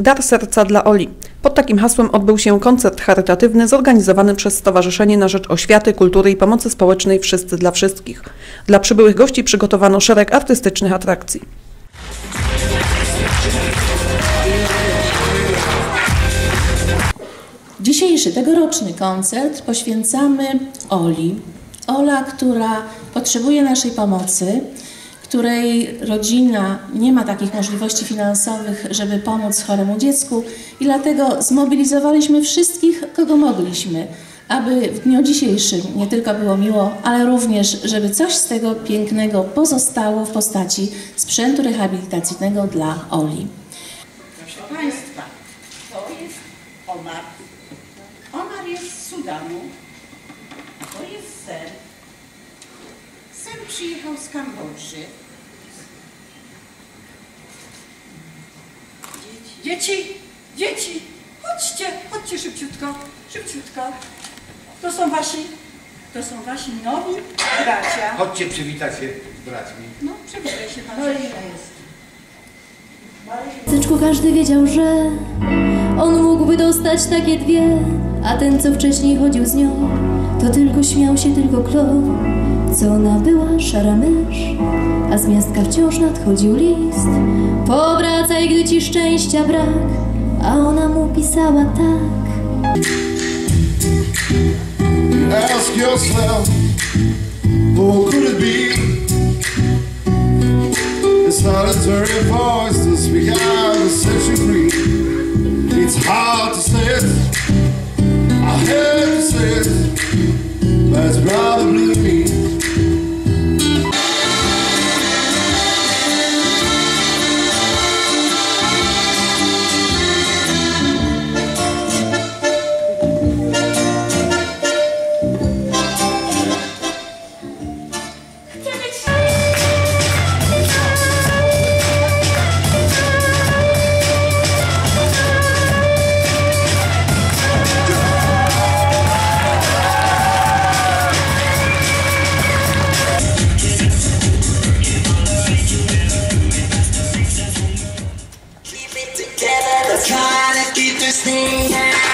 Dar serca dla Oli. Pod takim hasłem odbył się koncert charytatywny zorganizowany przez Stowarzyszenie na Rzecz Oświaty, Kultury i Pomocy Społecznej Wszyscy dla Wszystkich. Dla przybyłych gości przygotowano szereg artystycznych atrakcji. Dzisiejszy, tegoroczny koncert poświęcamy Oli. Ola, która potrzebuje naszej pomocy, której rodzina nie ma takich możliwości finansowych, żeby pomóc choremu dziecku i dlatego zmobilizowaliśmy wszystkich, kogo mogliśmy, aby w dniu dzisiejszym nie tylko było miło, ale również, żeby coś z tego pięknego pozostało w postaci sprzętu rehabilitacyjnego dla Oli. Proszę Państwa, to jest Omar. Omar jest z Sudanu, a to jest Sen. Przyjechał z Kambodży. Dzieci, dzieci, chodźcie, chodźcie szybciutko, szybciutko. To są wasi, to są wasi nowi bracia. Chodźcie przywitać się z braćmi. No, przywitaj się pan. Tyczku każdy wiedział, że on mógłby dostać takie dwie, a ten, co wcześniej chodził z nią, to tylko śmiał się, tylko klął. Co ona była, szara mysz, a z miastka wciąż nadchodził list. Powracaj, gdy ci szczęścia brak, a ona mu pisała tak. Ask yourself, who could it be? A solitary voice to speak try to keep this thing.